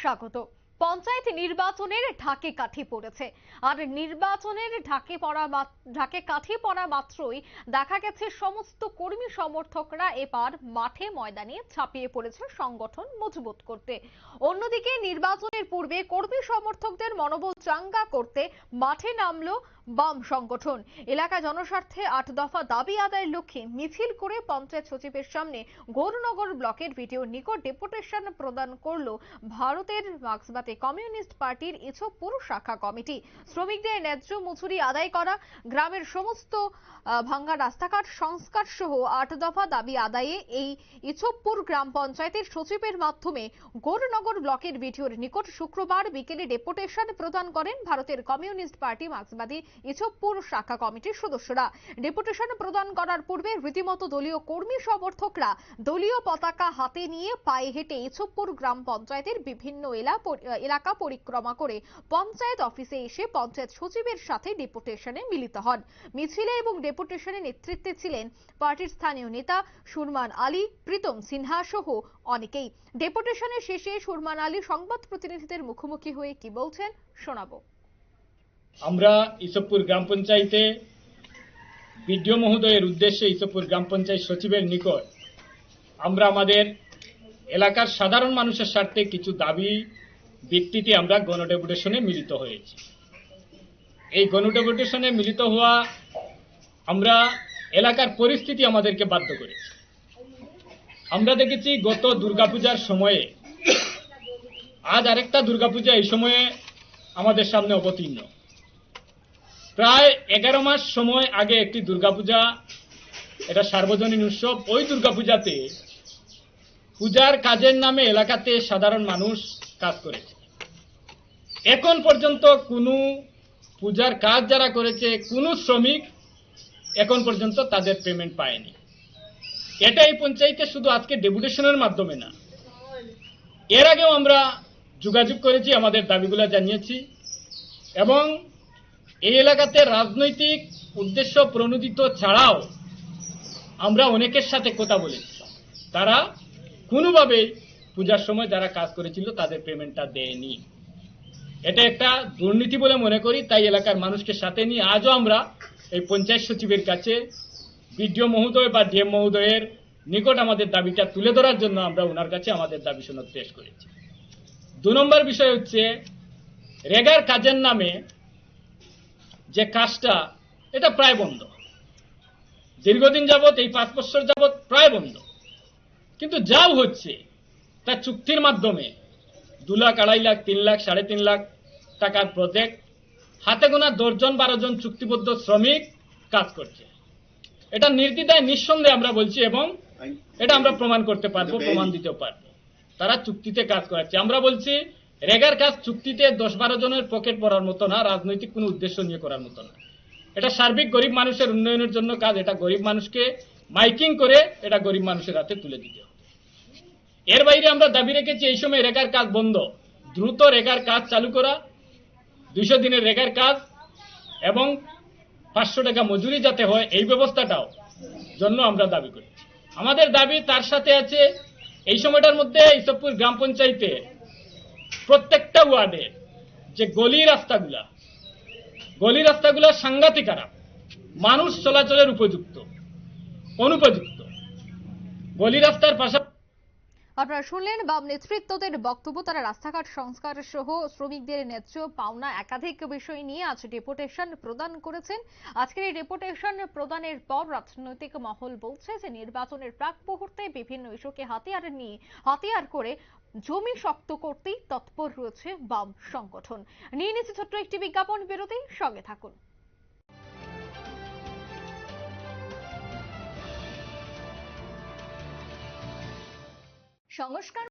স্বাগত। পঞ্চায়েত নির্বাচনের ঢাকে কাঠি পড়েছে। আর নির্বাচনের ঢাকে পড়া ঢাকে কাঠি পড়া মাত্রই দেখা গেছে সমস্ত কর্মী সমর্থকরা এবার মাঠে ময়দানে ছাপিয়ে পড়েছে সংগঠন মজবুত করতে। অন্যদিকে নির্বাচনের পূর্বে কর্মী সমর্থকদের মনোবল চাঙ্গা করতে মাঠে নামলো বাম সংগঠন। এলাকা জনস্বার্থে আট দফা দাবি আদায়ের লক্ষ্যে মিছিল করে পঞ্চায়েত সচিবের সামনে গৌরনগর ব্লকের ভিডিও নিকট ডেপুটেশন প্রদান করল ভারতের মার্ক্সবাদী কমিউনিস্ট পার্টির ইছপুর শাখা কমিটি। শ্রমিকদের ন্যায্য মজুরি আদায় করা, গ্রামের সমস্ত ভাঙ্গা রাস্তাঘাট সংস্কার সহ আট দফা দাবি আদায়ে এই ইছপুর গ্রাম পঞ্চায়েতের সচিবের মাধ্যমে গৌরনগর ব্লকের ভিডিওর নিকট শুক্রবার বিকেলে ডেপুটেশন প্রদান করেন ভারতের কমিউনিস্ট পার্টি মার্ক্সবাদী ইছপুর শাখা কমিটির সদস্যরা। ডেপুটেশন প্রদান করার পূর্বে রীতিমতো দলীয় কর্মী সমর্থকরা দলীয় পতাকা হাতে নিয়ে পায়ে হেঁটে ইছপুর গ্রাম পঞ্চায়েতের বিভিন্ন এলাকা পরিক্রমা করে পঞ্চায়েত অফিসে এসে পঞ্চায়েত সচিবের সাথে ডেপুটেশনে মিলিত হন। মিছিলে এবং ডেপুটেশনে নেতৃত্বে ছিলেন পার্টির স্থানীয় নেতা সুরমান আলী, প্রীতম সিনহা সহ অনেকেই। ডেপুটেশনের শেষে সুরমান আলী সংবাদ প্রতিনিধিদের মুখোমুখি হয়ে কি বলছেন শোনাবো। আমরা ইসবপুর গ্রাম পঞ্চায়েতে বিডিও মহোদয়ের উদ্দেশ্যে ইসবপুর গ্রাম পঞ্চায়েত সচিবের নিকট আমরা আমাদের এলাকার সাধারণ মানুষের স্বার্থে কিছু দাবি ভিত্তিতে আমরা গণডেপুটেশনে মিলিত হয়েছি। এই গণডেপুটেশনে মিলিত হওয়া আমরা এলাকার পরিস্থিতি আমাদেরকে বাধ্য করেছে। আমরা দেখেছি গত দুর্গাপূজার সময়ে, আজ আরেকটা দুর্গাপূজা এই সময়ে আমাদের সামনে অবতীর্ণ। প্রায় এগারো মাস সময় আগে একটি দুর্গাপূজা, এটা সার্বজনীন উৎসব, ওই দুর্গাপূজাতে পূজার কাজের নামে এলাকাতে সাধারণ মানুষ কাজ করেছে। এখন পর্যন্ত কোনো পূজার কাজ যারা করেছে, কোনো শ্রমিক এখন পর্যন্ত তাদের পেমেন্ট পায়নি। এটা এই পঞ্চায়েতে শুধু আজকে ডেপুটেশনের মাধ্যমে না। এর আগেও আমরা যোগাযোগ করেছি, আমাদের দাবিগুলো জানিয়েছি এবং এই এলাকাতে রাজনৈতিক উদ্দেশ্য প্রণোদিত ছাড়াও আমরা অনেকের সাথে কথা বলেছি। তারা কোনোভাবেই পূজার সময় যারা কাজ করেছিল তাদের পেমেন্টটা দেয়নি। এটা একটা দুর্নীতি বলে মনে করি, তাই এলাকার মানুষকে সাথে নিয়ে আজও আমরা এই পঞ্চায়েত সচিবের কাছে বিডিও মহোদয় বা ডিএম মহোদয়ের নিকট আমাদের দাবিটা তুলে ধরার জন্য আমরা ওনার কাছে আমাদের দাবি সনদ পেশ করেছি। দু নম্বর বিষয় হচ্ছে, রেগার কাজের নামে যে কাজটা এটা প্রায় বন্ধ। দীর্ঘদিন যাবৎ এই পাঁচ বছর যাবৎ প্রায় বন্ধ। কিন্তু যাও হচ্ছে তা চুক্তির মাধ্যমে দু লাখ আড়াই লাখ তিন লাখ সাড়ে তিন লাখ টাকার প্রজেক্ট হাতে গোনা দশজন বারো জন চুক্তিবদ্ধ শ্রমিক কাজ করছে। এটা নির্দ্বিধায় নিঃসন্দেহে আমরা বলছি এবং এটা আমরা প্রমাণ করতে পারব প্রমাণ দিতেও পারব। তারা চুক্তিতে কাজ করাচ্ছে। আমরা বলছি রেগার কাজ চুক্তিতে দশ বারো জনের পকেট পড়ার মতো না, রাজনৈতিক কোনো উদ্দেশ্য নিয়ে করার মতো না। এটা সার্বিক গরিব মানুষের উন্নয়নের জন্য কাজ, এটা গরিব মানুষকে মাইকিং করে এটা গরিব মানুষের হাতে তুলে দিতে হবে। এর বাইরে আমরা দাবি রেখেছি, এই সময় রেগার কাজ বন্ধ। দ্রুত রেগার কাজ চালু করা, দুইশো দিনের রেগার কাজ, এবং পাঁচশো টাকা মজুরি যাতে হয়, এই ব্যবস্থাটাও জন্য আমরা দাবি করি আমাদের দাবি তার সাথে আছে, এই সময়টার মধ্যে ইসবপুর গ্রাম পঞ্চায়েতে প্রত্যেকটা ওয়ার্ডে যে গলি রাস্তাগুলা গলি রাস্তাগুলা সাংঘাতিক খারাপ মানুষ চলাচলের উপযুক্ত, অনুপযুক্ত। গলি রাস্তার পাশাপাশি আপনারা শুনলেন বাম নেতৃত্বদের বক্তব্য, তারা রাস্তাঘাট সংস্কার সহ শ্রমিকদের ন্যায্য পাওনা একাধিক বিষয় নিয়ে আজ ডেপুটেশন প্রদান করেছেন। আজকের এই ডেপুটেশন প্রদানের পর রাজনৈতিক মহল বলছে যে, নির্বাচনের প্রাক মুহূর্তে বিভিন্ন ইস্যুকে হাতিয়ার নিয়ে, হাতিয়ার করে জমি শক্ত করতেই তৎপর রয়েছে বাম সংগঠন। নিয়ে নিচ্ছে ছোট্ট একটি বিজ্ঞাপন, বিরতি, সঙ্গে থাকুন। সংস্কার